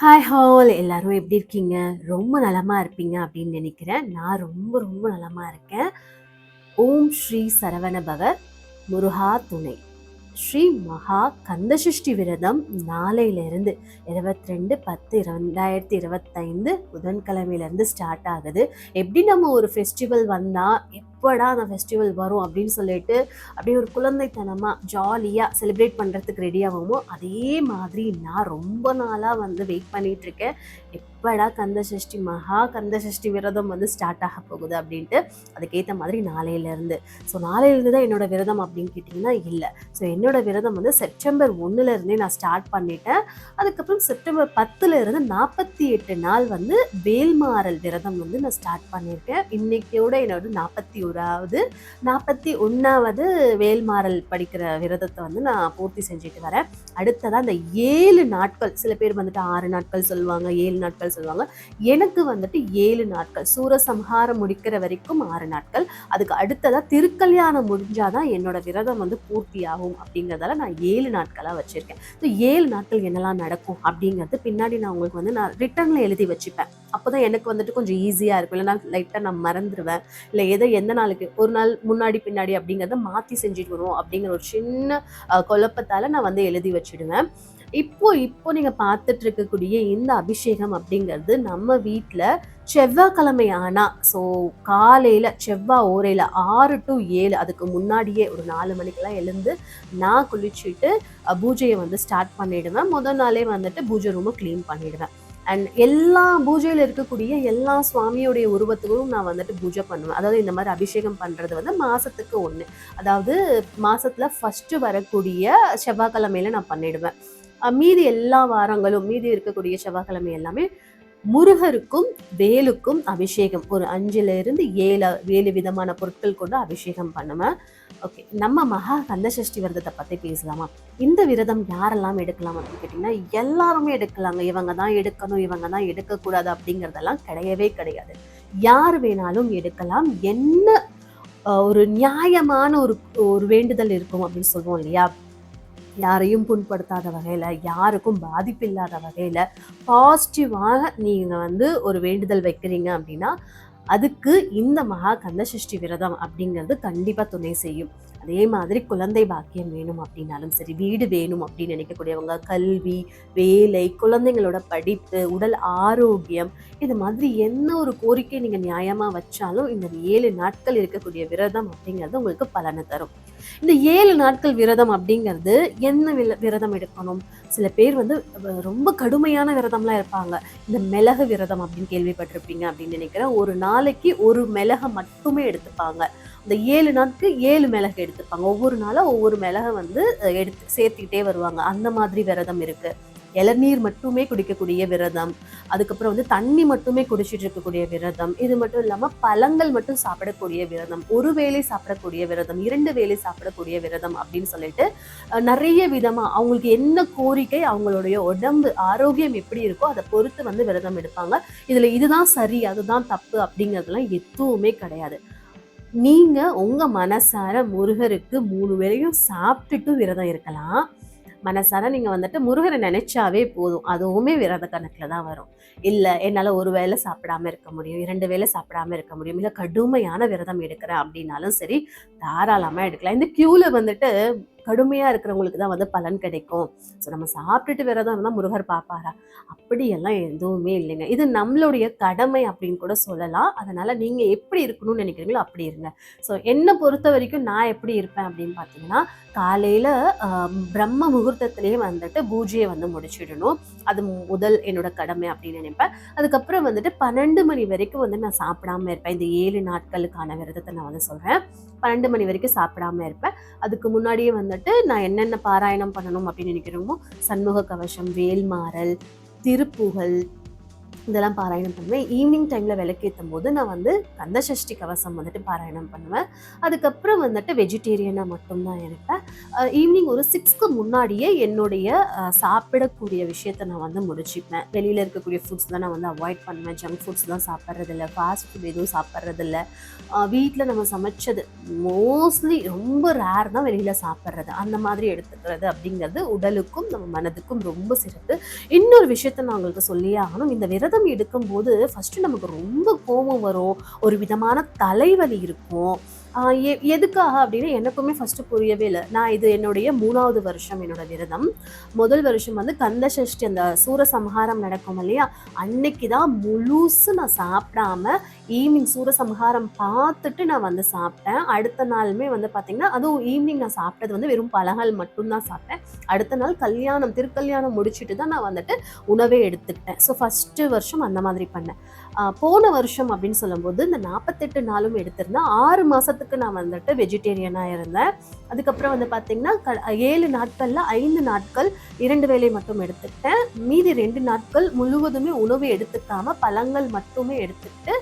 Hi hall எல்லாரும் எப்படி இருக்கீங்க? ரொம்ப நலமாக இருப்பீங்க அப்படின்னு நினைக்கிறேன். நான் ரொம்ப ரொம்ப நலமாக இருக்கேன். ஓம் ஸ்ரீ சரவண பவ முருகா துணை. ஸ்ரீ மகா கந்தசஷ்டி விரதம் நாளையிலிருந்து இருபத்தி ரெண்டு பத்து ரெண்டாயிரத்தி இருபத்தைந்து புதன்கிழமையிலேருந்து ஸ்டார்ட் ஆகுது. எப்படி நம்ம ஒரு ஃபெஸ்டிவல் வந்தால் எப்படா அந்த ஃபெஸ்டிவல் வரும் அப்படின்னு சொல்லிட்டு அப்படியே ஒரு குழந்தைத்தனமாக ஜாலியாக செலிப்ரேட் பண்ணுறதுக்கு ரெடி ஆகுமோ? அதே மாதிரி நான் ரொம்ப நாளாக வந்து வெயிட் பண்ணிகிட்ருக்கேன் எப்படா கந்த சஷ்டி மகா கந்த சஷ்டி விரதம் வந்து ஸ்டார்ட் ஆக போகுது அப்படின்ட்டு அதுக்கேற்ற மாதிரி நாளையிலேருந்து ஸோ நாளையிலேருந்து தான் என்னோட விரதம் அப்படின்னு கேட்டிங்கன்னா இல்லை. ஸோ என்னோட விரதம் வந்து செப்டம்பர் ஒன்றுலேருந்தே நான் ஸ்டார்ட் பண்ணிட்டேன். அதுக்கப்புறம் செப்டம்பர் பத்துலேருந்து நாற்பத்தி எட்டு நாள் வந்து வேல்மாறல் விரதம் வந்து நான் ஸ்டார்ட் பண்ணியிருக்கேன். இன்னைக்கோட என்னோட நாற்பத்தி ஓராவது நாற்பத்தி ஒன்றாவது வேல்மாறல் படிக்கிற விரதத்தை வந்து நான் பூர்த்தி செஞ்சுட்டு வரேன். அடுத்ததாக அந்த ஏழு நாட்கள் சில பேர் வந்துட்டு ஆறு நாட்கள் சொல்லுவாங்க ஏழு நாட்கள் சொல்லுவாங்க. எனக்கு வந்துட்டு ஏழு நாட்கள் சூரசம்ஹாரம் முடிக்கிற வரைக்கும் ஆறு நாட்கள். அதுக்கு அடுத்ததாக திருக்கல்யாணம் முடிஞ்சாதான் என்னோட விரதம் வந்து பூர்த்தி ஆகும் அப்படிங்கிறதால நான் ஏழு நாட்களாக வச்சுருக்கேன். ஸோ ஏழு நாட்கள் என்னெல்லாம் நடக்கும் அப்படிங்கிறது பின்னாடி நான் உங்களுக்கு வந்து நான் ரிட்டர்னில் எழுதி வச்சுப்பேன். அப்போ தான் எனக்கு வந்துட்டு கொஞ்சம் ஈஸியாக இருக்கும். இல்லை நான் லைட்டாக நான் மறந்துடுவேன் இல்லை எதை எந்த நாளுக்கு ஒரு நாள் முன்னாடி பின்னாடி அப்படிங்கிறத மாற்றி செஞ்சுட்டு வருவோம் அப்படிங்கிற ஒரு சின்ன குழப்பத்தால் நான் வந்து எழுதி வச்சுடுவேன். இப்போ இப்போ நீங்க பார்த்துட்டு இருக்கக்கூடிய இந்த அபிஷேகம் அப்படிங்கிறது நம்ம வீட்டில் செவ்வாய்க்கிழமை ஆனா ஸோ காலையில செவ்வாய் ஓரையில ஆறு டு ஏழு அதுக்கு முன்னாடியே ஒரு நாலு மணிக்கெல்லாம் எழுந்து நான் குளிச்சுட்டு பூஜையை வந்து ஸ்டார்ட் பண்ணிடுவேன். முதல் நாளே வந்துட்டு பூஜை ரூமை க்ளீன் பண்ணிடுவேன். அண்ட் எல்லா பூஜையில் இருக்கக்கூடிய எல்லா சுவாமியோடைய உருவத்துக்கும் நான் வந்துட்டு பூஜை பண்ணுவேன். அதாவது இந்த மாதிரி அபிஷேகம் பண்ணுறது வந்து மாதத்துக்கு ஒன்று அதாவது மாதத்தில் ஃபஸ்ட்டு வரக்கூடிய செவ்வாய்க்கிழமையில நான் பண்ணிடுவேன். மீதி எல்லா வாரங்களும் மீதி இருக்கக்கூடிய செவ்வாய்க்கிழமை எல்லாமே முருகருக்கும் வேலுக்கும் அபிஷேகம். ஒரு அஞ்சுல இருந்து ஏழு ஏழு விதமான பொருட்கள் கொண்டு அபிஷேகம் பண்ணுவேன் ஓகே நம்ம மகா கந்தசஷ்டி விரதத்தை பத்தி பேசலாமா? இந்த விரதம் யாரெல்லாம் எடுக்கலாம் அப்படின்னு கேட்டிங்கன்னா எல்லாருமே எடுக்கலாங்க. இவங்க தான் எடுக்கணும் இவங்க தான் எடுக்கக்கூடாது அப்படிங்கிறதெல்லாம் கிடையவே கிடையாது. யார் வேணாலும் எடுக்கலாம். என்ன ஒரு நியாயமான ஒரு ஒரு வேண்டுதல் இருக்கும் அப்படின்னு சொல்லுவோம் இல்லையா? யாரையும் புண்படுத்தாத வகையில் யாருக்கும் பாதிப்பு இல்லாத வகையில் பாசிட்டிவாக நீங்கள் வந்து ஒரு வேண்டுதல் வைக்கிறீங்க அப்படின்னா அதுக்கு இந்த மகா கந்தசஷ்டி விரதம் அப்படிங்கிறது கண்டிப்பாக துணை செய்யும். அதே மாதிரி குழந்தை பாக்கியம் வேணும் அப்படின்னாலும் சரி வீடு வேணும் அப்படின்னு நினைக்கக்கூடியவங்க கல்வி வேலை குழந்தைங்களோட படிப்பு உடல் ஆரோக்கியம் இது மாதிரி என்ன ஒரு கோரிக்கை நீங்கள் நியாயமாக வச்சாலும் இந்த ஏழு நாட்கள் இருக்கக்கூடிய விரதம் அப்படிங்கிறது உங்களுக்கு பலனை தரும். இந்த ஏழு நாட்கள் விரதம் அப்படிங்கிறது என்ன வில- விரதம் எடுக்கணும்? சில பேர் வந்து ரொம்ப கடுமையான விரதம்லாம் இருப்பாங்க. இந்த மிளகு விரதம் அப்படின்னு கேள்விப்பட்டிருப்பீங்க அப்படின்னு நினைக்கிறேன். ஒரு நாளைக்கு ஒரு மிளகை மட்டுமே எடுத்துப்பாங்க. இந்த ஏழு நாட்கு ஏழு மிளகு எடுத்துப்பாங்க. ஒவ்வொரு நாளாக ஒவ்வொரு மிளகை வந்து எடுத்து சேர்த்துக்கிட்டே வருவாங்க. அந்த மாதிரி விரதம் இருக்கு. இளநீர் மட்டுமே குடிக்கக்கூடிய விரதம். அதுக்கப்புறம் வந்து தண்ணி மட்டுமே குடிச்சிட்டு இருக்கக்கூடிய விரதம். இது மட்டும் இல்லாமல் பழங்கள் மட்டும் சாப்பிடக்கூடிய விரதம். ஒரு வேளை சாப்பிடக்கூடிய விரதம் இரண்டு வேளை சாப்பிடக்கூடிய விரதம் அப்படின்னு சொல்லிட்டு நிறைய விதமாக அவங்களுக்கு என்ன கோரிக்கை அவங்களுடைய உடம்பு ஆரோக்கியம் எப்படி இருக்கோ அதை பொறுத்து வந்து விரதம் எடுப்பாங்க. இதில் இதுதான் சரி அதுதான் தப்பு அப்படிங்கிறதுலாம் எதுவுமே கிடையாது. நீங்கள் உங்கள் மனசார முருகருக்கு மூணு வேளையும் சாப்பிட்டுட்டு விரதம் இருக்கலாம். மனசார நீங்கள் வந்துட்டு முருகரை நினைச்சாவே போதும். அதுவுமே விரத கணக்கில் தான் வரும். இல்லை என்னால் ஒரு வேளை சாப்பிடாம இருக்க முடியும் இரண்டு வேளை சாப்பிடாம இருக்க முடியும் இல்லை கடுமையான விரதம் எடுக்கிறேன் அப்படின்னாலும் சரி தாராளமாக எடுக்கலாம். இந்த க்யூவில் வந்துட்டு கடுமையாக இருக்கிறவங்களுக்கு தான் வந்து பலன் கிடைக்கும். ஸோ நம்ம சாப்பிட்டுட்டு வேறதா இருந்தால் முருகர் பார்ப்பாரா? அப்படியெல்லாம் எதுவுமே இல்லைங்க. இது நம்மளுடைய கடமை அப்படின்னு கூட சொல்லலாம். அதனால் நீங்கள் எப்படி இருக்கணும்னு நினைக்கிறீங்களோ அப்படி இருங்க. ஸோ என்னை பொறுத்த வரைக்கும் நான் எப்படி இருப்பேன் அப்படின்னு பார்த்தீங்கன்னா காலையில் பிரம்ம முகூர்த்தத்திலேயே வந்துட்டு பூஜையை வந்து முடிச்சிடணும். அது முதல் என்னோட கடமை அப்படின்னு நினைப்பேன். அதுக்கப்புறம் வந்துட்டு பன்னெண்டு மணி வரைக்கும் வந்து நான் சாப்பிடாம இருப்பேன். இந்த ஏழு நாட்களுக்கான விரதத்தை நான் வந்து சொல்கிறேன் பன்னெண்டு மணி வரைக்கும் சாப்பிடாம இருப்பேன். அதுக்கு முன்னாடியே வந்து வந்துட்டு நான் என்னென்ன பாராயணம் பண்ணணும் அப்படின்னு நினைக்கிறோமோ சண்முக கவசம் வேல்மாறல் திருப்புகழ் இதெல்லாம் பாராயணம் பண்ணுவேன். ஈவினிங் டைமில் விளக்கேற்றும் போது நான் வந்து கந்த சஷ்டி கவசம் வந்துட்டு பாராயணம் பண்ணுவேன். அதுக்கப்புறம் வந்துட்டு வெஜிடேரியனாக மட்டும்தான் இருப்பேன். ஈவினிங் ஒரு சிக்ஸ்க்கு முன்னாடியே என்னுடைய சாப்பிடக்கூடிய விஷயத்த நான் வந்து முடிச்சுப்பேன். வெளியில் இருக்கக்கூடிய ஃபுட்ஸ்லாம் நான் வந்து அவாய்ட் பண்ணுவேன். ஜங்க் ஃபுட்ஸ்லாம் சாப்பிட்றதில்ல. ஃபாஸ்ட் ஃபுட் எதுவும் சாப்பிட்றதில்ல. வீட்டில் நம்ம சமைச்சது மோஸ்ட்லி ரொம்ப ரேர் தான் வெளியில் சாப்பிட்றது. அந்த மாதிரி எடுத்துக்கிறது அப்படிங்கிறது உடலுக்கும் நம்ம மனதுக்கும் ரொம்ப சிறப்பு. இன்னொரு விஷயத்த நான் உங்களுக்கு சொல்லியே ஆகணும். இந்த விரதம் எடுக்கும்போது ஃபர்ஸ்ட் நமக்கு ரொம்ப கோபம் வரும். ஒரு விதமான தலைவலி இருக்கும். எதுக்காக அப்படின்னா எனக்குமே ஃபர்ஸ்ட் புரியவே இல்லை. நான் இது என்னுடைய மூணாவது வருஷம் என்னோட விரதம். முதல் வருஷம் வந்து கந்த சஷ்டி அந்த சூரசம்ஹாரம் நடக்கும் இல்லையா? அன்னைக்கு தான் முழுசு நான் சாப்பிடாம ஈவினிங் சூரசம்ஹாரம் பார்த்துட்டு நான் வந்து சாப்பிட்டேன். அடுத்த நாளுமே வந்து பார்த்தீங்கன்னா அதுவும் ஈவினிங் நான் சாப்பிட்டது வந்து வெறும் பழங்கள் மட்டும்தான் சாப்பிட்டேன். அடுத்த நாள் கல்யாணம் திருக்கல்யாணம் முடிச்சுட்டு தான் நான் வந்துட்டு உணவே எடுத்துக்கிட்டேன். ஸோ ஃபஸ்ட்டு வருஷம் அந்த மாதிரி பண்ணேன். போன வருஷம் அப்படின்னு சொல்லும்போது இந்த நாற்பத்தெட்டு நாளும் எடுத்திருந்தேன் ஆறு மாதத்துக்கு நான் வந்துட்டு வெஜிடேரியனாக இருந்தேன். அதுக்கப்புறம் வந்து பார்த்திங்கன்னா க ஏழு நாட்களில் ஐந்து நாட்கள் இரண்டு வேளை மட்டும் எடுத்துக்கிட்டேன். மீதி ரெண்டு நாட்கள் முழுவதுமே உணவு எடுத்துக்காமல் பழங்கள் மட்டுமே எடுத்துக்கிட்டு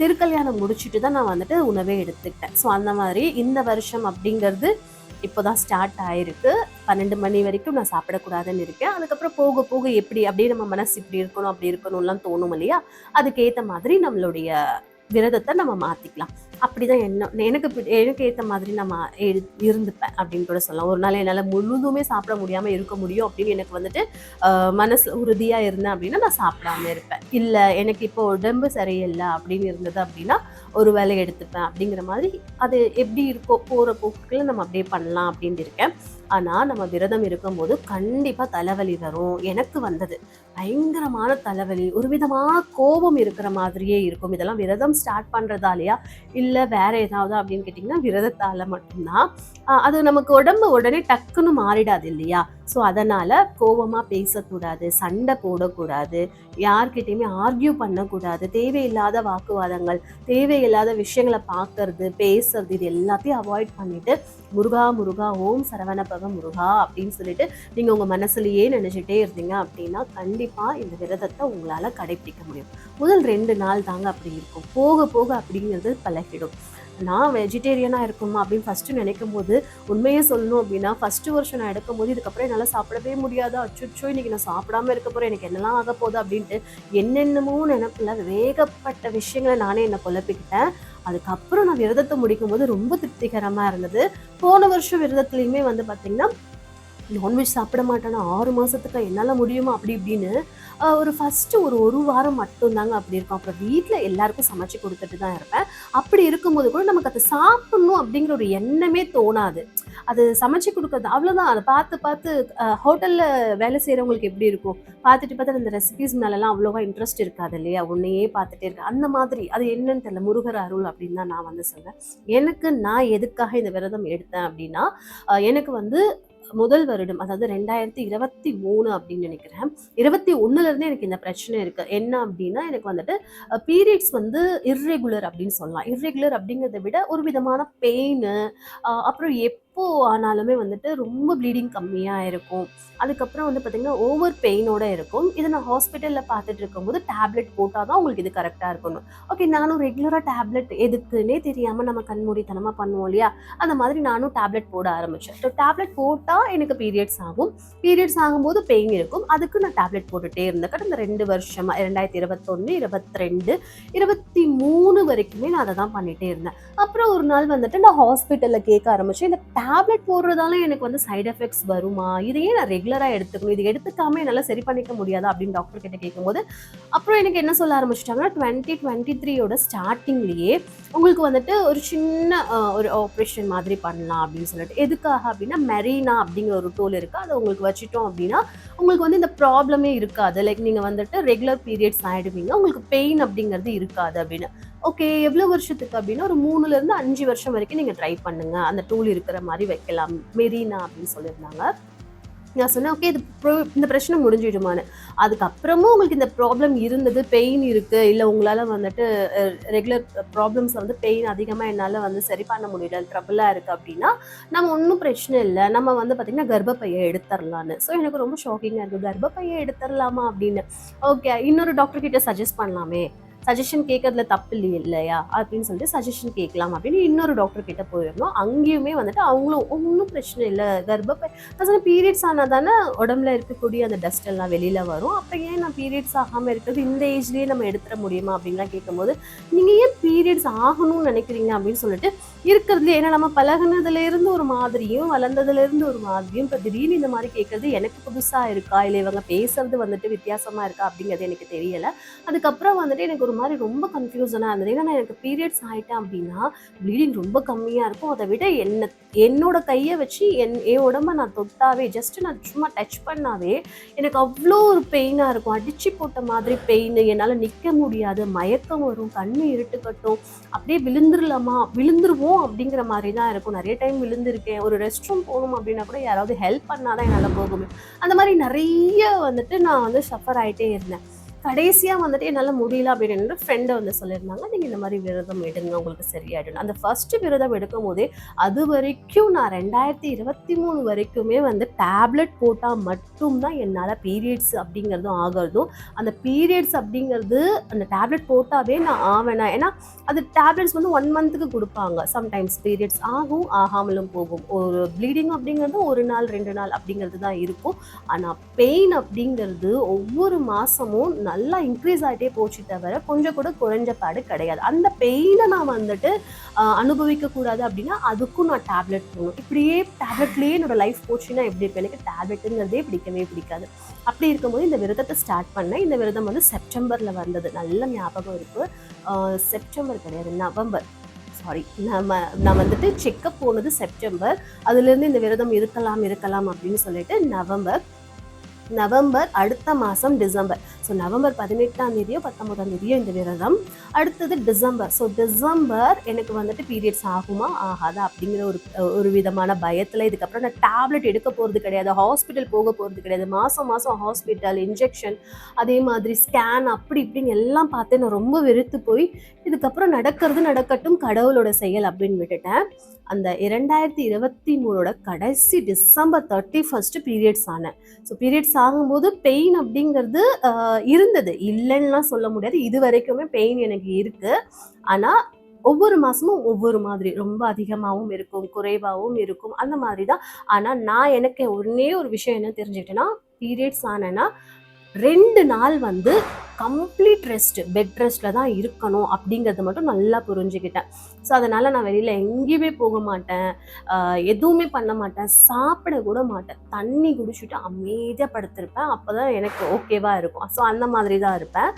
திருக்கல்யாணம் முடிச்சுட்டு தான் நான் வந்துட்டு உணவே எடுத்துக்கிட்டேன். ஸோ அந்த மாதிரி இந்த வருஷம் அப்படிங்கிறது இப்போதான் ஸ்டார்ட் ஆயிருக்கு. பன்னெண்டு மணி வரைக்கும் நான் சாப்பிடக்கூடாதுன்னு இருக்கேன். அதுக்கப்புறம் போக போக எப்படி அப்படியே நம்ம மனசு இப்படி இருக்கணும் அப்படி இருக்கணும்லாம் தோணும் இல்லையா? அதுக்கேற்ற மாதிரி நம்மளுடைய விரதத்தை நம்ம மாற்றிக்கலாம் அப்படிதான் என்ன எனக்கு எனக்கு ஏற்ற மாதிரி நம்ம இருந்துப்பேன் அப்படின்னு கூட சொல்லலாம். ஒரு நாள் என்னால் முழுதுமே சாப்பிட முடியாமல் இருக்க முடியும் அப்படின்னு எனக்கு வந்துட்டு மனசில் உறுதியாக இருந்தேன் அப்படின்னா நான் சாப்பிடாம இருப்பேன். இல்லை எனக்கு இப்போ உடம்பு சரியில்லை அப்படின்னு இருந்தது அப்படின்னா ஒரு வேலை எடுத்துப்பேன் அப்படிங்கிற மாதிரி அது எப்படி இருக்கோ போகிற போக்குல நம்ம அப்படியே பண்ணலாம் அப்படின்னு இருக்கேன். ஆனால் நம்ம விரதம் இருக்கும்போது கண்டிப்பாக தலைவலி வரும். எனக்கு வந்தது. பயங்கரமான தலைவலி. ஒரு விதமான கோபம் இருக்கிற மாதிரியே இருக்கும். இதெல்லாம் விரதம் ஸ்டார்ட் பண்ணுறதாலையா இல்லை இல்லை வேற ஏதாவது அப்படின்னு கேட்டிங்கன்னா விரதத்தால் மட்டும்தான். அது நமக்கு உடம்பு உடனே டக்குன்னு மாறிடாது இல்லையா? ஸோ அதனால் கோபமாக பேசக்கூடாது சண்டை போடக்கூடாது யார்கிட்டையுமே ஆர்கியூ பண்ணக்கூடாது தேவையில்லாத வாக்குவாதங்கள் தேவையில்லாத விஷயங்களை பார்க்கறது பேசுறது இது எல்லாத்தையும் அவாய்ட் பண்ணிவிட்டு முருகா முருகா ஓம் சரவணபவ முருகா அப்படின்னு சொல்லிட்டு நீங்கள் உங்கள் மனசுலேயே நினச்சிட்டே இருந்தீங்க அப்படின்னா கண்டிப்பாக இந்த விரதத்தை உங்களால் கடைபிடிக்க முடியும். முதல் ரெண்டு நாள் தாங்க அப்படி இருக்கும். போக போக அப்படிங்கிறது பழகிடும். நான் வெஜிடேரியனாக இருக்கணும் அப்படின்னு ஃபஸ்ட்டு நினைக்கும் போது உண்மையை சொல்லணும் அப்படின்னா ஃபஸ்ட்டு வருஷம் நான் எடுக்கும் போது இதுக்கப்புறம் என்னால் சாப்பிடவே முடியாது. அச்சுச்சோ இன்னைக்கு நான் சாப்பிடாம இருக்க போகிறேன் எனக்கு என்னெல்லாம் ஆக போகுது அப்படின்ட்டு என்னென்னமோ நினப்பில் வேகப்பட்ட விஷயங்களை நானே என்னை குழப்பிக்கிட்டேன். அதுக்கப்புறம் நான் விரதத்தை முடிக்கும் போது ரொம்ப திருப்திகரமாக இருந்தது. போன வருஷம் விரதத்துலையுமே வந்து பார்த்திங்கன்னா நான்வெஜ் சாப்பிட மாட்டேன்னா ஆறு மாதத்துக்கு என்னால் முடியுமா? அப்படி இப்படின்னு ஒரு ஃபஸ்ட்டு ஒரு ஒரு வாரம் மட்டும்தாங்க அப்படி இருக்கும். அப்புறம் வீட்டில் எல்லாருக்கும் சமைச்சு கொடுத்துட்டு தான் இருப்பேன். அப்படி இருக்கும்போது கூட நமக்கு அதை சாப்பிடணும் அப்படிங்கிற ஒரு எண்ணமே தோணாது. அது சமைச்சு கொடுக்கறது அவ்வளோதான் அதை பார்த்து பார்த்து ஹோட்டலில் வேலை செய்கிறவங்களுக்கு எப்படி இருக்கும்? பார்த்துட்டு பார்த்து அந்த ரெசிபிஸ் மேலெலாம் அவ்வளோவா இன்ட்ரெஸ்ட் இருக்காது இல்லையா? உன்னையே பார்த்துட்டே இருக்கு. அந்த மாதிரி அது என்னன்னு தெரியல. முருகர் அருள் அப்படின்னு தான் நான் வந்து சொல்கிறேன் எனக்கு நான் எதுக்காக இந்த விரதம் எடுத்தேன் அப்படின்னா எனக்கு வந்து முதல் வருடம் அதாவது ரெண்டாயிரத்தி இருபத்தி மூணு அப்படின்னு நினைக்கிறேன். இருபத்தி ஒன்னுலேருந்தே எனக்கு இந்த பிரச்சனை இருக்கு. என்ன அப்படின்னா எனக்கு வந்துட்டு பீரியட்ஸ் வந்து இர்ரெகுலர் அப்படின்னு சொல்லலாம். இர்ரெகுலர் அப்படிங்கிறத விட ஒரு விதமான பெயின் அப்புறம் எப்போ ஆனாலுமே வந்துட்டு ரொம்ப ப்ளீடிங் கம்மியாக இருக்கும். அதுக்கப்புறம் வந்து பார்த்திங்கன்னா ஓவர் பெயினோட இருக்கும். இதை நான் ஹாஸ்பிட்டலில் பார்த்துட்டு இருக்கும்போது டேப்லெட் போட்டால் தான் உங்களுக்கு இது கரெக்டாக இருக்கணும். ஓகே நானும் ரெகுலராக டேப்லெட் எதுக்குன்னே தெரியாமல் நம்ம கண்மூடித்தனமாக பண்ணுவோம் இல்லையா? அந்த மாதிரி நானும் டேப்லெட் போட ஆரம்பித்தேன் ஸோ டேப்லெட் போட்டால் எனக்கு பீரியட்ஸ் ஆகும். பீரியட்ஸ் ஆகும்போது பெயின் இருக்கும். அதுக்கு நான் டேப்லெட் போட்டுகிட்டே இருந்தேன். கடந்த ரெண்டு வருஷமாக ரெண்டாயிரத்தி இருபத்தொன்று இருபத்தி ரெண்டு இருபத்தி மூணு வரைக்குமே நான் அதை தான் பண்ணிகிட்டே இருந்தேன். அப்புறம் ஒரு நாள் வந்துட்டு நான் ஹாஸ்பிட்டலில் கேட்க ஆரம்பித்தேன் இந்த டேப்லெட் போடுறதால எனக்கு வந்து சைட் எஃபெக்ட்ஸ் வருமா? இதையே நான் ரெகுலராக எடுத்துக்கணும். இது எடுத்துக்காம என்னால் சரி பண்ணிக்க முடியாது? அப்படின்னு டாக்டர் கிட்ட கேட்கும்போது அப்புறம் எனக்கு என்ன சொல்ல ஆரம்பிச்சிட்டாங்கன்னா டுவெண்ட்டி டுவெண்ட்டி த்ரீயோட ஸ்டார்டிங்லேயே உங்களுக்கு வந்துட்டு ஒரு சின்ன ஒரு ஆப்ரேஷன் மாதிரி பண்ணலாம் அப்படின்னு சொல்லிட்டு. எதுக்காக அப்படின்னா மெரீனா அப்படிங்கிற ஒரு டோல் இருக்குது அதை உங்களுக்கு வச்சுட்டோம் அப்படின்னா உங்களுக்கு வந்து இந்த ப்ராப்ளமே இருக்காது. லைக் நீங்கள் வந்துட்டு ரெகுலர் பீரியட்ஸ் ஆகிடுவீங்க உங்களுக்கு பெயின் அப்படிங்கிறது இருக்காது அப்படின்னு. ஓகே எவ்வளோ வருஷத்துக்கு அப்படின்னா ஒரு மூணுலேருந்து அஞ்சு வருஷம் வரைக்கும் நீங்கள் ட்ரை பண்ணுங்க. அந்த டூல் இருக்கிற மாதிரி வைக்கலாம். மெரினா அப்படின்னு சொல்லியிருந்தாங்க. நான் சொன்னேன் ஓகே இது ப்ரோ இந்த பிரச்சனை முடிஞ்சிடுமான்னு. அதுக்கப்புறமும் உங்களுக்கு இந்த ப்ராப்ளம் இருந்தது பெயின் இருக்குது இல்லை உங்களால் வந்துட்டு ரெகுலர் ப்ராப்ளம்ஸ் வந்து பெயின் அதிகமாக என்னால் வந்து சரி பண்ண முடியல ட்ரபிளாக இருக்குது அப்படின்னா நம்ம ஒன்றும் பிரச்சனை இல்லை. நம்ம வந்து பார்த்திங்கன்னா கர்ப்பப்பையை எடுத்துடலான்னு ஸோ எனக்கு ரொம்ப ஷாக்கிங்காக இருக்குது கர்ப்பப்பையை எடுத்துடலாமா அப்படின்னு. ஓகே இன்னொரு டாக்டர் கிட்ட சஜஸ்ட் பண்ணலாமே. சஜஷன் கேட்கறதுல தப்பு இல்லை இல்லையா? அப்படின்னு சொல்லிட்டு சஜஷன் கேட்கலாம் அப்படின்னு இன்னொரு டாக்டர் கிட்ட போயிருந்தோம். அங்கேயுமே வந்துட்டு அவங்களும் ஒன்றும் பிரச்சனை இல்லை கர்ப்பப்பை சொன்ன பீரியட்ஸ் ஆனால் தானே உடம்புல இருக்கக்கூடிய அந்த டஸ்ட் எல்லாம் வெளியில் வரும். அப்போ ஏன் நான் பீரியட்ஸ் ஆகாமல் இருக்கிறது? இந்த ஏஜ்லேயே நம்ம எடுத்துட முடியுமா? அப்படின்லாம் கேட்கும்போது நீங்கள் ஏன் பீரியட்ஸ் ஆகணும்னு நினைக்கிறீங்க? அப்படின்னு சொல்லிட்டு இருக்கிறதுல ஏன்னா நம்ம பழகினதுல இருந்து ஒரு மாதிரியும் வளர்ந்ததுல இருந்து ஒரு மாதிரியும் இப்போ திடீர்னு இந்த மாதிரி கேட்கறது எனக்கு புதுசாக இருக்கா? இல்லை இவங்க பேசுறது வந்துட்டு வித்தியாசமா இருக்கா? அப்படிங்கிறது எனக்கு தெரியல. அதுக்கப்புறம் வந்துட்டு எனக்கு ஒரு மாதிரி ரொம்ப கன்ஃபியூசனாக இருந்தது. ஏன்னா நான் எனக்கு பீரியட்ஸ் ஆயிட்டேன் அப்படின்னா ப்ளீடிங் ரொம்ப கம்மியாக இருக்கும். அதை விட என்ன என்னோட கையை வச்சு என் என் உடம்ப நான் தொட்டாவே ஜஸ்ட் நான் சும்மா டச் பண்ணாவே எனக்கு அவ்வளோ ஒரு பெயினாக இருக்கும். அடிச்சு போட்ட மாதிரி பெயின் என்னால் நிற்க முடியாது. மயக்கம் வரும். கண்ணு இருட்டுக்கட்டும். அப்படியே விழுந்துடலாமா விழுந்துருவோம். அப்படிங்கிற மாதிரி தான் இருக்கும். நிறைய டைம் விழுந்திருக்கேன். ஒரு ரெஸ்ட் ரூம் போகணும் அப்படின்னா கூட யாராவது ஹெல்ப் பண்ணாதான் என்னால் போக முடியும். அந்த மாதிரி நிறைய வந்துட்டு நான் வந்து சஃபர் ஆகிட்டே இருந்தேன். கடைசியாக வந்துட்டு என்னால் முடியல அப்படின்னு ஃப்ரெண்டை வந்து சொல்லியிருந்தாங்க. நீங்கள் இந்த மாதிரி விரதம் எடுங்க உங்களுக்கு சரியாயிடும். அந்த ஃபர்ஸ்ட் விரதம் எடுக்கும் போதே அது வரைக்கும் நான் ரெண்டாயிரத்தி இருபத்தி மூணு வரைக்குமே வந்து டேப்லெட் போட்டால் மட்டும்தான் என்னால் பீரியட்ஸ் அப்படிங்கிறதும் ஆகிறதும். அந்த பீரியட்ஸ் அப்படிங்கிறது அந்த டேப்லெட் போட்டாவே நான் ஆவேனா? ஏன்னா அது டேப்லெட்ஸ் வந்து ஒன் மந்த்துக்கு கொடுப்பாங்க. சம்டைம்ஸ் பீரியட்ஸ் ஆகும் ஆகாமலும் போகும். ஒரு ப்ளீடிங் அப்படிங்கிறது ஒரு நாள் ரெண்டு நாள் அப்படிங்கிறது தான் இருக்கும். ஆனால் பெயின் அப்படிங்கிறது ஒவ்வொரு மாதமும் நல்லா இன்க்ரீஸ் ஆகிட்டே போச்சு தவிர கொஞ்சம் கூட குறைஞ்ச பாடு கிடையாது. அந்த பெயினை நான் வந்துட்டு அனுபவிக்கக்கூடாது அனுபவிக்க கூடாது அப்படின்னா அதுக்கும் நான் டேப்லெட் போகணும் இப்படியே டேப்லெட்லேயே என்னோட லைஃப் போச்சுன்னா எப்படி இருக்கும் எனக்கு டேப்லெட்டுங்கிறதே பிடிக்கவே பிடிக்காது. அப்படி இருக்கும்போது இந்த விரதத்தை ஸ்டார்ட் பண்ணேன். இந்த விரதம் வந்து செப்டம்பரில் வந்தது. நல்ல ஞாபகம் இருக்கு. செப்டம்பர் கிடையாது நவம்பர். சாரி நம்ம நான் வந்துட்டு செக்கப் போனது செப்டம்பர். அதுலேருந்து இந்த விரதம் இருக்கலாம் இருக்கலாம் அப்படின்னு சொல்லிட்டு நவம்பர். நவம்பர் அடுத்த மாதம் டிசம்பர். ஸோ நவம்பர் பதினெட்டாம் தேதியோ பத்தொம்போதாம் தேதியோ இந்த விரதம். அடுத்தது டிசம்பர். ஸோ டிசம்பர் எனக்கு வந்துட்டு பீரியட்ஸ் ஆகுமா? ஆகாதா? அப்படிங்கிற ஒரு ஒரு விதமான பயத்தில் இதுக்கப்புறம் நான் டேப்லெட் எடுக்க போகிறது கிடையாது. ஹாஸ்பிட்டல் போக போகிறது கிடையாது. மாதம் மாதம் ஹாஸ்பிட்டல் இன்ஜெக்ஷன் அதே மாதிரி ஸ்கேன் அப்படி இப்படின்னு எல்லாம் பார்த்து நான் ரொம்ப வெறுத்து போய் இதுக்கப்புறம் நடக்கிறது நடக்கட்டும் கடவுளோட செயல் அப்படின்னு விட்டுட்டேன். அந்த இரண்டாயிரத்தி இருபத்தி மூணோட கடைசி டிசம்பர் தேர்ட்டி ஃபர்ஸ்ட் பீரியட்ஸ் ஆனேன் ஸோ பீரியட்ஸ் ஆகும்போது பெயின் அப்படிங்கிறது இருந்தது. இல்லைன்னுலாம் சொல்ல முடியாது. இது வரைக்குமே பெயின் எனக்கு இருக்குது ஆனால் ஒவ்வொரு மாதமும் ஒவ்வொரு மாதிரி. ரொம்ப அதிகமாகவும் இருக்கும் குறைவாகவும் இருக்கும். அந்த மாதிரி தான் ஆனால் நான் எனக்கு ஒன்னே ஒரு விஷயம் என்ன தெரிஞ்சுக்கிட்டேன்னா பீரியட்ஸ் ஆனேன்னா ரெண்டு நாள் வந்து கம்ப்ளீட் ரெஸ்ட் பெட் ரெஸ்ட்டில் தான் இருக்கணும் அப்படிங்கிறத மட்டும் நல்லா புரிஞ்சுக்கிட்டேன். ஸோ அதனால் நான் வெளியில் எங்கேயுமே போக மாட்டேன். எதுவுமே பண்ண மாட்டேன். சாப்பிட கூட மாட்டேன். தண்ணி குடிச்சுட்டு அமைதியாக படுத்திருப்பேன். அப்போ தான் எனக்கு ஓகேவாக இருக்கும். ஸோ அந்த மாதிரி தான் இருப்பேன்.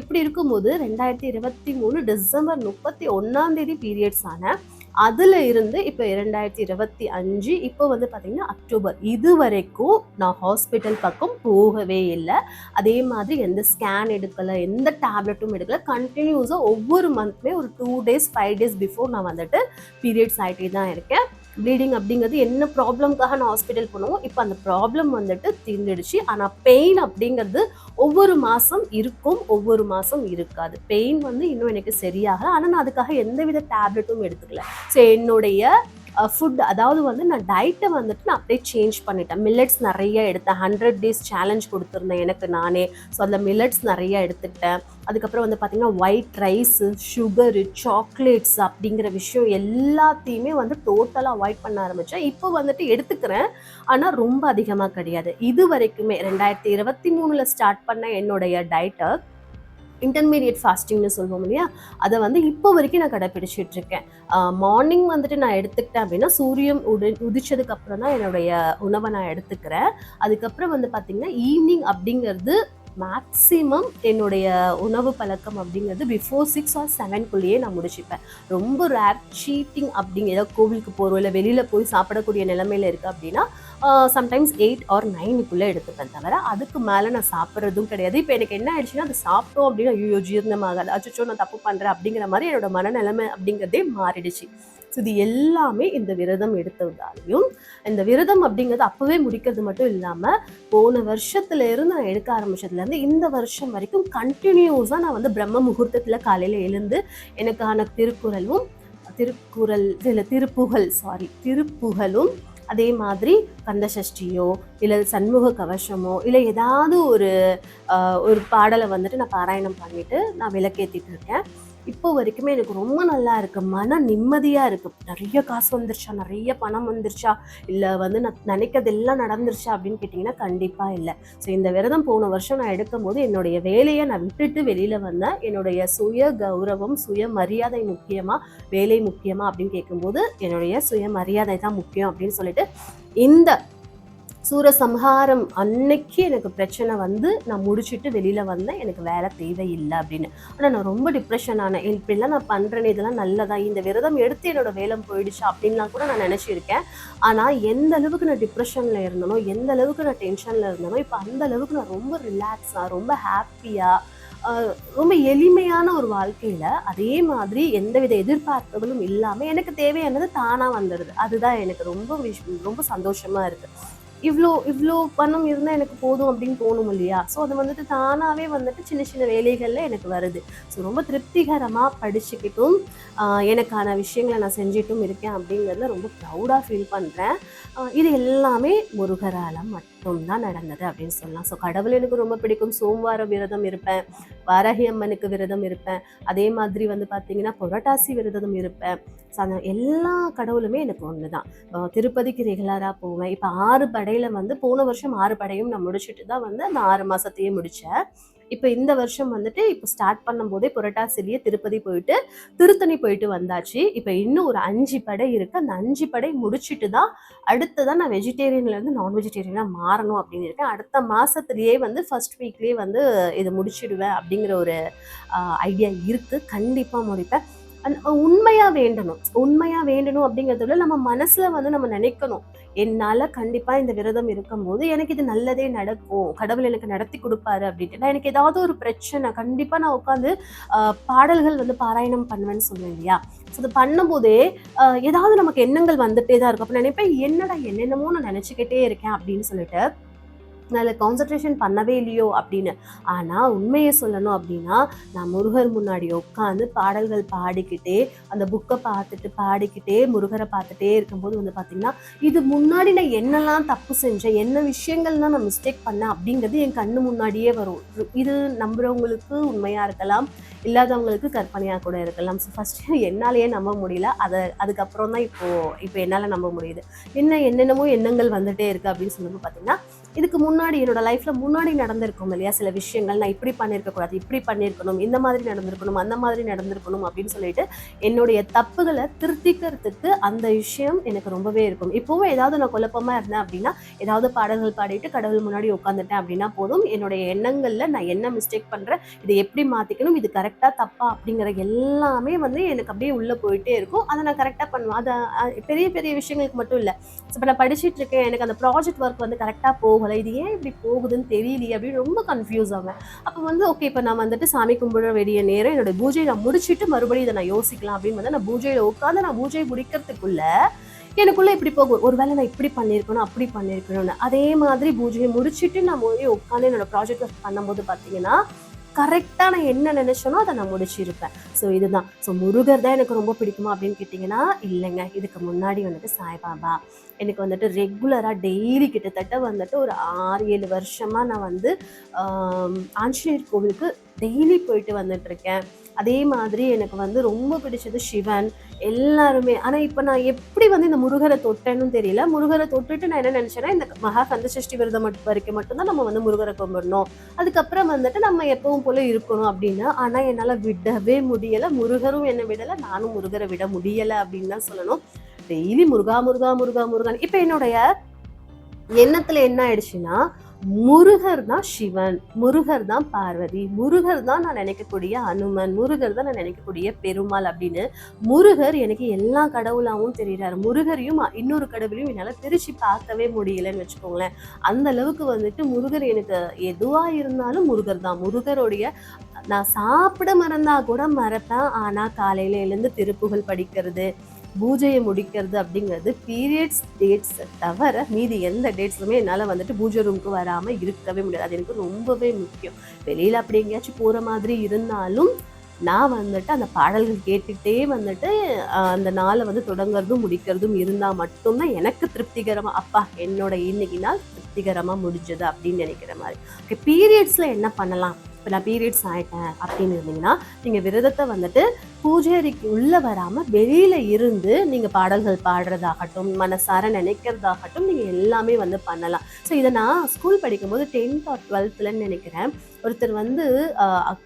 எப்படி இருக்கும்போது ரெண்டாயிரத்தி இருபத்தி மூணு டிசம்பர் முப்பத்தி ஒன்றாம் தேதி பீரியட்ஸ் ஆனேன் அதில் இருந்து இப்போ இரண்டாயிரத்தி இருபத்தி அஞ்சு இப்போ வந்து பார்த்திங்கன்னா அக்டோபர் இது வரைக்கும் நான் ஹாஸ்பிட்டல் பக்கம் போகவே இல்லை. அதே மாதிரி எந்த ஸ்கேன் எடுக்கலை எந்த டேப்லெட்டும் எடுக்கலை கண்டினியூஸாக ஒவ்வொரு மந்த்மே ஒரு two days five days before நான் வந்துட்டு பீரியட்ஸ் ஆகிட்டே தான் இருக்கேன். ப்ளீடிங் அப்படிங்கிறது என்ன ப்ராப்ளம்காக நான் ஹாஸ்பிட்டல் போனோமோ இப்போ அந்த ப்ராப்ளம் வந்துட்டு தீர்ந்துடுச்சு. ஆனால் பெயின் அப்படிங்கிறது ஒவ்வொரு மாதம் இருக்கும் ஒவ்வொரு மாதம் இருக்காது. பெயின் வந்து இன்னும் எனக்கு சரியாகலை. ஆனால் நான் அதுக்காக எந்தவித டேப்லெட்டும் எடுத்துக்கல. ஸோ என்னுடைய ஃபுட் அதாவது வந்து நான் டயட்டை வந்துட்டு நான் அப்படியே சேஞ்ச் பண்ணிட்டேன். மில்லட்ஸ் நிறைய எடுத்தேன். ஹண்ட்ரட் டேஸ் சேலஞ்ச் கொடுத்துருந்தேன் எனக்கு நானே. ஸோ அந்த மில்லட்ஸ் நிறைய எடுத்துக்கிட்டேன். அதுக்கப்புறம் வந்து பார்த்திங்கன்னா ஒயிட் ரைஸு சுகரு சாக்லேட்ஸ் அப்படிங்கிற விஷயம் எல்லாத்தையுமே வந்து டோட்டலாக அவாய்ட் பண்ண ஆரம்பித்தேன் இப்போ வந்துட்டு எடுத்துக்கிறேன். ஆனால் ரொம்ப அதிகமாக கிடையாது. இது வரைக்குமே ரெண்டாயிரத்தி இருபத்தி மூணில் ஸ்டார்ட் பண்ண என்னுடைய டயட்டை இன்டர்மீடியட் ஃபாஸ்டிங்னு சொல்லுவோம் இல்லையா? அதை வந்து இப்போ வரைக்கும் நான் கடைப்பிடிச்சிட்டு இருக்கேன். மார்னிங் வந்துட்டு நான் எடுத்துக்கிட்டேன் அப்படின்னா சூரியன் உடி உதிச்சதுக்கு அப்புறம் தான் என்னுடைய உணவை நான் எடுத்துக்கிறேன். அதுக்கப்புறம் வந்து பார்த்திங்கன்னா ஈவினிங் அப்படிங்கிறது மேக்ஸிமம் என்னுடைய உணவு பழக்கம் அப்படிங்கிறது பிஃபோர் சிக்ஸ் ஆர் செவன்குள்ளேயே நான் முடிச்சுப்பேன். ரொம்ப ரேர் சீட்டிங் அப்படிங்கிற ஏதாவது கோவிலுக்கு போகிறோம் இல்லை வெளியில் போய் சாப்பிடக்கூடிய நிலமையில இருக்குது அப்படின்னா சம்டைம்ஸ் எயிட் ஆர் நைனுக்குள்ளே எடுத்துப்பேன் தவிர அதுக்கு மேலே நான் சாப்பிட்றதும் கிடையாது. இப்போ எனக்கு என்ன ஆயிடுச்சுன்னா அது சாப்பிட்டோம் அப்படின்னா ஐயோ ஜீரணமாகாது. அச்சோ நான் தப்பு பண்ணுறேன் அப்படிங்கிற மாதிரி என்னோட மனநிலைமை அப்படிங்கிறதே மாறிடுச்சு. ஸோ இது எல்லாமே இந்த விரதம் எடுத்ததாலையும் இந்த விரதம் அப்படிங்கிறது அப்போவே முடிக்கிறது மட்டும் இல்லாமல் போன வருஷத்துலேருந்து நான் எடுக்க ஆரம்பிச்சதுலேருந்து இந்த வருஷம் வரைக்கும் கண்டினியூஸாக நான் வந்து பிரம்ம முகூர்த்தத்தில் காலையில் எழுந்து எனக்கான திருக்குறளும் திருக்குறள் இல்லை திருப்புகழ் சாரி திருப்புகழும் அதே மாதிரி கந்தசஷ்டியோ இல்லை சண்முக கவசமோ இல்லை ஏதாவது ஒரு ஒரு பாடலை வந்துட்டு நான் பாராயணம் பண்ணிட்டு நான் விளக்கேற்றிட்டு இருக்கேன். இப்போ வரைக்குமே எனக்கு ரொம்ப நல்லா இருக்கு. மன நிம்மதியா இருக்கு. நிறைய காசு வந்துருச்சா? நிறைய பணம் வந்துருச்சா? இல்லை வந்து நான் நினைக்கிறது எல்லாம் நடந்துருச்சா? அப்படின்னு கேட்டிங்கன்னா கண்டிப்பா இல்லை. ஸோ இந்த விரதம் போன வருஷம் நான் எடுக்கும் போது என்னுடைய வேலையை நான் விட்டுட்டு வெளியில வந்தேன். என்னுடைய சுய கௌரவம் சுய மரியாதை முக்கியமா? வேலை முக்கியமா? அப்படின்னு கேட்கும்போது என்னுடைய சுய மரியாதை தான் முக்கியம் அப்படின்னு சொல்லிட்டு இந்த சூரசம்ஹாரம் அன்னைக்கு எனக்கு பிரச்சனை வந்து நான் முடிச்சுட்டு வெளியில் வந்தேன். எனக்கு வேலை தேவையில்லை அப்படின்னு. ஆனால் நான் ரொம்ப டிப்ரெஷன் ஆனேன். இப்படிலாம் நான் பண்றேனே இதெல்லாம் நல்லதா? இந்த விரதம் எடுத்து என்னோட வேலை போயிடுச்சு அப்படின்லாம் கூட நான் நினச்சிருக்கேன். ஆனால் எந்த அளவுக்கு நான் டிப்ரெஷனில் இருந்தனோ எந்த அளவுக்கு நான் டென்ஷனில் இருந்தனோ இப்போ அந்த அளவுக்கு நான் ரொம்ப ரிலாக்ஸாக ரொம்ப ஹாப்பியாக ரொம்ப எளிமையான ஒரு வாழ்க்கையில் அதே மாதிரி எந்தவித எதிர்பார்ப்புகளும் இல்லாமல் எனக்கு தேவையானது தானாக வந்துடுது. அதுதான் எனக்கு ரொம்ப விஷ்- ரொம்ப சந்தோஷமாக இருக்குது இவ்வளோ இவ்வளோ பணம் இருந்தால் எனக்கு போதும் அப்படின்னு தோணும் இல்லையா? ஸோ அது வந்துட்டு தானாகவே வந்துட்டு சின்ன சின்ன வேலைகளில் எனக்கு வருது. ஸோ ரொம்ப திருப்திகரமாக படிச்சுக்கிட்டும் எனக்கான விஷயங்களை நான் செஞ்சிட்டும் இருக்கேன் அப்படிங்கிறதுல ரொம்ப ப்ரௌடாக ஃபீல் பண்ணுறேன் இது எல்லாமே முருகரால் மட்டும்தான் நடந்தது அப்படின்னு சொல்லலாம். ஸோ கடவுள் எனக்கு ரொம்ப பிடிக்கும். சோமவார விரதம் இருப்பேன். வாரகி அம்மனுக்கு விரதம் இருப்பேன். அதே மாதிரி வந்து பார்த்தீங்கன்னா புரட்டாசி விரதம் இருப்பேன். ஸோ அந்த எல்லா கடவுளுமே எனக்கு ஒன்று தான் திருப்பதிக்கு ரெகுலராக போவேன். இப்போ ஆறு படை படையில் வந்து போன வருஷம் ஆறு படையும் நான் முடிச்சுட்டு தான் வந்து அந்த ஆறு மாதத்தையே முடித்தேன் இப்போ இந்த வருஷம் வந்துட்டு இப்போ ஸ்டார்ட் பண்ணும்போதே புரட்டாசிலேயே திருப்பதி போயிட்டு திருத்தணி போயிட்டு வந்தாச்சு. இப்போ இன்னும் ஒரு அஞ்சு படை இருக்கு. அந்த அஞ்சு படை முடிச்சுட்டு தான் அடுத்ததான் நான் வெஜிடேரியன்லேருந்து நான் வெஜிடேரியனாக மாறணும் அப்படின்னு இருக்கேன். அடுத்த மாதத்துலேயே வந்து ஃபர்ஸ்ட் வீக்லேயே வந்து இதை முடிச்சிடுவேன் அப்படிங்கிற ஒரு ஐடியா இருக்குது கண்டிப்பாக முடிப்பேன். உண்மையா வேண்டணும். உண்மையா வேண்டணும் அப்படிங்கிறத விட நம்ம மனசுல வந்து நம்ம நினைக்கணும். என்னால கண்டிப்பா இந்த விரதம் இருக்கும்போது எனக்கு இது நல்லதே நடக்கும். கடவுள் எனக்கு நடத்தி கொடுப்பாரு அப்படின்ட்டு. நான் எனக்கு ஏதாவது ஒரு பிரச்சனை கண்டிப்பா நான் உட்காந்து பாடல்கள் வந்து பாராயணம் பண்ணுவேன்னு சொல்லுவேன் இல்லையா? ஸோ அது பண்ணும்போதே ஏதாவது நமக்கு எண்ணங்கள் வந்துட்டே தான் இருக்கும். அப்போ நினைப்பேன் என்னடா என்னென்னமோ நான் நினச்சிக்கிட்டே இருக்கேன் அப்படின்னு சொல்லிட்டு நான் அதில் கான்சன்ட்ரேஷன் பண்ணவே இல்லையோ அப்படின்னு. ஆனால் உண்மையை சொல்லணும் அப்படின்னா நான் முருகர் முன்னாடி உட்காந்து பாடல்கள் பாடிக்கிட்டே அந்த புக்கை பார்த்துட்டு பாடிக்கிட்டே முருகரை பார்த்துட்டே இருக்கும்போது வந்து பார்த்தீங்கன்னா இது முன்னாடி நான் என்னெல்லாம் தப்பு செஞ்சேன் என்ன விஷயங்கள்லாம் நான் மிஸ்டேக் பண்ணேன் அப்படிங்கிறது என் கண்ணு முன்னாடியே வரும். இது நம்புகிறவங்களுக்கு உண்மையாக இருக்கலாம் இல்லாதவங்களுக்கு கற்பனையாக கூட இருக்கலாம். ஸோ ஃபஸ்ட்டு என்னாலேயே நம்ப முடியல. அதை அதுக்கப்புறம் தான் இப்போது இப்போ என்னால் நம்ப முடியுது. என்ன என்னென்னமோ எண்ணங்கள் வந்துகிட்டே இருக்குது அப்படின்னு சொல்லும்போது பார்த்தீங்கன்னா இதுக்கு முன்னாடி என்னோட லைஃப்பில் முன்னாடி நடந்திருக்கும் இல்லையா? சில விஷயங்கள் நான் இப்படி பண்ணியிருக்க கூடாது இப்படி பண்ணியிருக்கணும் இந்த மாதிரி நடந்திருக்கணும் அந்த மாதிரி நடந்திருக்கணும் அப்படின்னு சொல்லிட்டு என்னுடைய தப்புகளை திருத்திக்கிறதுக்கு அந்த விஷயம் எனக்கு ரொம்பவே இருக்கும். இப்போவும் ஏதாவது நான் குழப்பமாக இருந்தேன் அப்படின்னா ஏதாவது பாடல்கள் பாடிட்டு கடவுள் முன்னாடி உட்காந்துட்டேன் அப்படின்னா போதும் என்னுடைய எண்ணங்களில் நான் என்ன மிஸ்டேக் பண்ணுறேன் இதை எப்படி மாற்றிக்கணும் இது கரெக்டாக தப்பா அப்படிங்கிற எல்லாமே வந்து எனக்கு அப்படியே உள்ளே போயிட்டே இருக்கும். அதை நான் கரெக்டாக பண்ணுவேன். அதை பெரிய பெரிய விஷயங்களுக்கு மட்டும் இல்லை. இப்போ நான் படிச்சுட்டு இருக்கேன் எனக்கு அந்த ப்ராஜெக்ட் ஒர்க் வந்து கரெக்டாக போகலை இது ஏன் இப்படி போகுதுன்னு தெரியலையே அப்படின்னு ரொம்ப கன்ஃபியூஸ் ஆவேன். அப்போ வந்து ஓகே இப்போ நான் வந்துட்டு சாமி கும்பிட வேண்டிய நேரம் என்னோட பூஜையை நான் முடிச்சுட்டு மறுபடியும் இதை நான் யோசிக்கலாம் அப்படின்னு வந்து நான் பூஜையில் உட்காந்து நான் பூஜையை முடிக்கிறதுக்குள்ள எனக்குள்ளே இப்படி போகும். ஒரு வேளை நான் இப்படி பண்ணியிருக்கணும் அப்படி பண்ணியிருக்கணும்னு. அதே மாதிரி பூஜையை முடிச்சுட்டு நான் போய் உட்காந்து என்னோட ப்ராஜெக்ட் ஒர்க் பண்ணும்போது பார்த்தீங்கன்னா கரெக்டாக நான் என்ன நினைச்சேனோ அதை நான் முடிச்சிருப்பேன். ஸோ இதுதான். ஸோ முருகர் தான் எனக்கு ரொம்ப பிடிக்குமா அப்படின்னு கேட்டிங்கன்னா இல்லைங்க. இதுக்கு முன்னாடி வந்துட்டு சாய்பாபா. எனக்கு வந்துட்டு ரெகுலராக டெய்லி கிட்டத்தட்ட வந்துட்டு ஒரு ஆறு ஏழு வருஷமாக நான் வந்து ஆஞ்சநேயர் கோவிலுக்கு டெய்லி போயிட்டு வந்துட்டுருக்கேன் அதே மாதிரி எனக்கு வந்து ரொம்ப பிடிச்சது சிவன் எல்லாருமே. ஆனால் இப்போ நான் எப்படி வந்து இந்த முருகரை தொட்டேன்னு தெரியல. முருகரை தொட்டுட்டு நான் என்ன நினச்சேன்னா இந்த மகா கந்த சஷ்டி விரதம் மட்டும் வரைக்கும் மட்டும்தான் நம்ம வந்து முருகரை கும்பிடணும். அதுக்கப்புறம் வந்துட்டு நம்ம எப்பவும் போல இருக்கணும் அப்படின்னு ஆனால் என்னால் விடவே முடியலை. முருகரும் என்னை விடலை நானும் முருகரை விட முடியலை அப்படின்னு தான் சொல்லணும். டெய்லி முருகா முருகா முருகா முருகான் இப்போ என்னுடைய எண்ணத்தில் என்ன ஆயிடுச்சுன்னா முருகர் தான் சிவன் முருகர் தான் பார்வதி முருகர் தான் நான் நினைக்கக்கூடிய அனுமன் முருகர் தான் நான் நினைக்கக்கூடிய பெருமாள் அப்படின்னு முருகர் எனக்கு எல்லா கடவுளாகவும் தெரிகிறார் முருகரையும் இன்னொரு கடவுளையும் என்னால் பிரித்து பார்க்கவே முடியலன்னு வச்சுக்கோங்களேன். அந்த அளவுக்கு வந்துட்டு முருகர் எனக்கு எதுவாக இருந்தாலும் முருகர் தான். முருகருடைய நான் சாப்பிட மறந்தா கூட மறப்பேன். ஆனால் காலையில எழுந்து திருப்புகள் படிக்கிறது பூஜையை முடிக்கிறது அப்படிங்கிறது பீரியட்ஸ் டேட்ஸ் தவிர மீதி எந்த டேட்ஸுமே என்னால் வந்துட்டு பூஜை ரூமுக்கு வராமல் இருக்கவே முடியாது. அது எனக்கு ரொம்பவே முக்கியம். வெளியில் அப்படி எங்கேயாச்சும் போகிற மாதிரி இருந்தாலும் நான் வந்துட்டு அந்த பாடல்கள் கேட்டுகிட்டே வந்துட்டு அந்த நாளை வந்து தொடங்குறதும் முடிக்கிறதும் இருந்தால் மட்டும்தான் எனக்கு திருப்திகரமாக அப்பா என்னோட இன்னைக்கு நாள் திருப்திகரமாக முடிஞ்சது அப்படின்னு நினைக்கிற மாதிரி. ஓகே பீரியட்ஸில் என்ன பண்ணலாம்? இப்போ நான் பீரியட்ஸ் ஆகிட்டேன் அப்படின்னு இருந்தீங்கன்னா நீங்கள் விரதத்தை வந்துட்டு பூஜேரிக்கு உள்ளே வராமல் வெளியில் இருந்து நீங்கள் பாடல்கள் பாடுறதாகட்டும் மனசார நினைக்கிறதாகட்டும் நீங்கள் எல்லாமே வந்து பண்ணலாம். ஸோ இதை நான் ஸ்கூல் படிக்கும்போது டென்த் ஆர் டுவெல்த்துலன்னு நினைக்கிறேன். ஒருத்தர் வந்து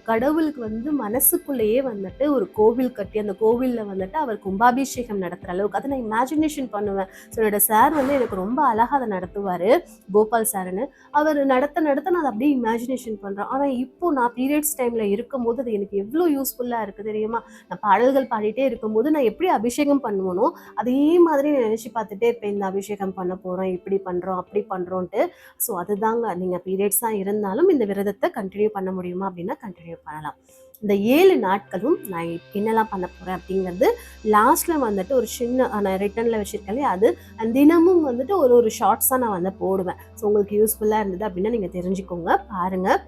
கடவுளுக்கு வந்து மனசுக்குள்ளேயே வந்துட்டு ஒரு கோவில் கட்டி அந்த கோவிலில் வந்துட்டு அவர் கும்பாபிஷேகம் நடத்துகிற அளவுக்கு அதை நான் இமேஜினேஷன் பண்ணுவேன். ஸோ என்னோட சார் வந்து எனக்கு ரொம்ப அழகாக அதை நடத்துவார் கோபால் சார்னு அவர் நடத்த நடத்த நான் அதை அப்படியே இமேஜினேஷன் பண்ணுறேன் ஆனால் இப்போ நான் பீரியட்ஸ் டைமில் இருக்கும்போது அது எனக்கு எவ்வளோ யூஸ்ஃபுல்லாக இருக்குது தெரியுமா? நான் பாடல்கள் பாடிட்டே இருக்கும்போது நான் எப்படி அபிஷேகம் பண்ணுவனோ அதே மாதிரி நான் நினச்சி பார்த்துட்டே இருப்பேன் இந்த அபிஷேகம் பண்ண போகிறோம் இப்படி பண்ணுறோம் அப்படி பண்ணுறோன்ட்டு ஸோ அதுதாங்க. நீங்கள் பீரியட்ஸாக இருந்தாலும் இந்த விரதத்தை கண்டினியூ பண்ண முடியுமா அப்படின்னா கண்டினியூ பண்ணலாம். இந்த ஏழு நாட்களும் நான் என்னெல்லாம் பண்ண போகிறேன் அப்படிங்கிறது லாஸ்ட்டில் வந்துட்டு ஒரு சின்ன நான் ரிட்டர்னில் வச்சுருக்கேன் இல்லையா? அது தினமும் வந்துட்டு ஒரு ஒரு ஷார்ட்ஸாக நான் வந்து போடுவேன். ஸோ உங்களுக்கு யூஸ்ஃபுல்லாக இருந்தது அப்படின்னா நீங்கள் தெரிஞ்சுக்கோங்க. பாருங்கள்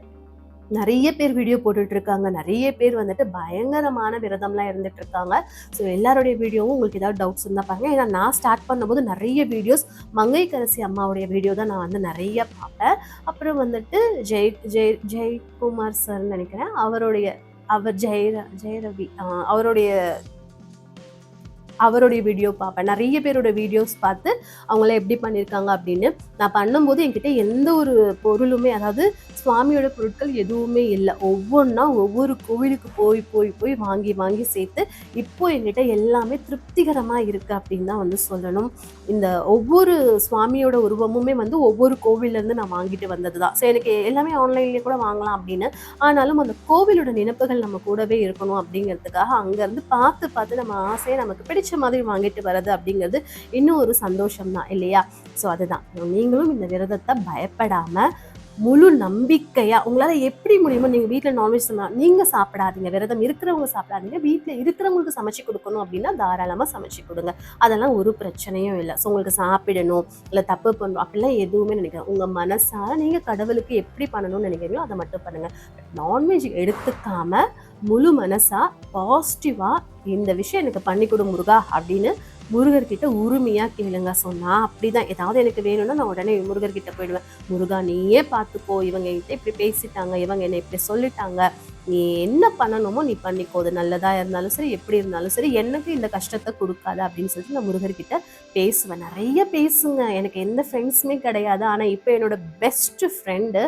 நிறைய பேர் வீடியோ போட்டுட்ருக்காங்க. நிறைய பேர் வந்துட்டு பயங்கரமான விரதம்லாம் இருந்துகிட்ருக்காங்க ஸோ எல்லாருடைய வீடியோவும் உங்களுக்கு ஏதாவது டவுட்ஸ் இருந்தால் பாருங்க. ஏன்னா நான் ஸ்டார்ட் பண்ணும்போது நிறைய வீடியோஸ் மங்கை கரசி அம்மாவுடைய வீடியோ தான் நான் வந்து நிறைய பார்ப்பேன். அப்புறம் வந்துட்டு ஜெய் ஜெய் ஜெயக்குமார் சார்னு நினைக்கிறேன். அவருடைய அவர் ஜெய ஜெயரவி அவருடைய அவருடைய வீடியோ பார்ப்பேன். நிறைய பேரோட வீடியோஸ் பார்த்து அவங்கள எப்படி பண்ணியிருக்காங்க அப்படின்னு நான் பண்ணும்போது என்கிட்ட எந்த ஒரு பொருளுமே அதாவது சுவாமியோட பொருட்கள் எதுவுமே இல்லை. ஒவ்வொன்றா ஒவ்வொரு கோவிலுக்கு போய் போய் போய் வாங்கி வாங்கி சேர்த்து இப்போ என்கிட்ட எல்லாமே திருப்திகரமாக இருக்குது அப்படின்னு தான் வந்து சொல்லணும். இந்த ஒவ்வொரு சுவாமியோட உருவமுமே வந்து ஒவ்வொரு கோவில்லேருந்து நான் வாங்கிட்டு வந்தது தான் ஸோ எனக்கு எல்லாமே ஆன்லைன்லேயே கூட வாங்கலாம் அப்படின்னு. ஆனாலும் அந்த கோவிலோட நினைப்புகள் நம்ம கூடவே இருக்கணும் அப்படிங்கிறதுக்காக அங்கேருந்து பார்த்து பார்த்து நம்ம ஆசையை நமக்கு பிடிச்ச மாதிரி வாங்கிட்டு வர்றது அப்படிங்கிறது இன்னும் ஒரு சந்தோஷம் தான் இல்லையா? ஸோ அதுதான். நீங்களும் இந்த விரதத்தை பயப்படாமல் முழு நம்பிக்கையா உங்களால எப்படி முடியுமோ நீங்க வீட்டில் நான்வெஜ் நீங்க சாப்பிடாதீங்க. விரதம் இருக்கிறவங்க சாப்பிடாதீங்க. வீட்டில் இருக்கிறவங்களுக்கு சமைச்சு கொடுக்கணும் அப்படின்னா தாராளமா சமைச்சு கொடுங்க. அதெல்லாம் ஒரு பிரச்சனையும் இல்லை. ஸோ உங்களுக்கு சாப்பிடணும் இல்லை தப்பு பண்ணணும் அப்படிலாம் எதுவுமே நினைக்கிறேன் உங்க மனசார நீங்க கடவுளுக்கு எப்படி பண்ணணும்னு நினைக்கிறீங்களோ அதை மட்டும் பண்ணுங்க. நான்வெஜ் எடுத்துக்காம முழு மனசா பாசிட்டிவா இந்த விஷயம் எனக்கு பண்ணி கொடு முருகா அப்படின்னு முருகர்கிட்ட உரிமையா கேளுங்க சொன்னா அப்படிதான். ஏதாவது எனக்கு வேணும்னா நான் உடனே முருகர்கிட்ட போயிடுவேன். முருகா நீயே பார்த்துக்கோ இவங்க கிட்ட இப்படி பேசிட்டாங்க. இவங்க என்னை இப்படி சொல்லிட்டாங்க. நீ என்ன பண்ணணுமோ நீ பண்ணிக்கோ. அது நல்லதா இருந்தாலும் சரி எப்படி இருந்தாலும் சரி எனக்கு இந்த கஷ்டத்தை கொடுக்காத அப்படின்னு சொல்லிட்டு நான் முருகர்கிட்ட பேசுவேன். நிறைய பேசுங்க. எனக்கு எந்த ஃப்ரெண்ட்ஸுமே கிடையாது. ஆனால் இப்போ என்னோட பெஸ்ட் ஃப்ரெண்டு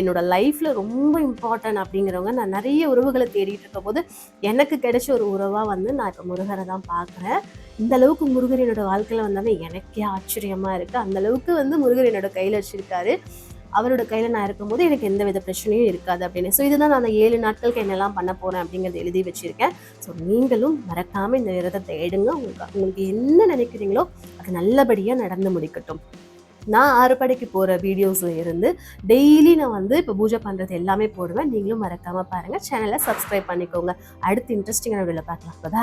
என்னோட லைஃப்பில் ரொம்ப இம்பார்ட்டன்ட் அப்படிங்கிறவங்க நான் நிறைய உறவுகளை தேடிட்டு இருக்கும்போது எனக்கு கிடைச்ச ஒரு உறவாக வந்து நான் இப்போ முருகரை தான் பார்க்குறேன். இந்த அளவுக்கு முருகர் என்னோட வாழ்க்கையில் வந்தாலே எனக்கே ஆச்சரியமாக இருக்குது அந்த அளவுக்கு வந்து முருகர் என்னோட கையில் வச்சிருக்காரு. அவரோட கையில் நான் இருக்கும்போது எனக்கு எந்த வித பிரச்சனையும் இருக்காது அப்படின்னு. ஸோ இதுதான் நான் அந்த ஏழு நாட்களுக்கு என்னெல்லாம் பண்ண போகிறேன் அப்படிங்கிறத எழுதி வச்சுருக்கேன். ஸோ நீங்களும் மறக்காமல் இந்த விரதத்தை எடுங்க உங்களுக்கு உங்களுக்கு என்ன நினைக்கிறீங்களோ அது நல்லபடியாக நடந்து முடிக்கட்டும். நான் ஆறு படைக்கு போகிற வீடியோஸில் இருந்து டெய்லி நான் வந்து இப்போ பூஜை பண்ணுறது எல்லாமே போடுவேன். நீங்களும் மறக்காமல் பாருங்கள் சேனலை சப்ஸ்கிரைப் பண்ணிக்கோங்க. அடுத்து இன்ட்ரெஸ்டிங்கான வீடியோவில் பார்க்கலாம்.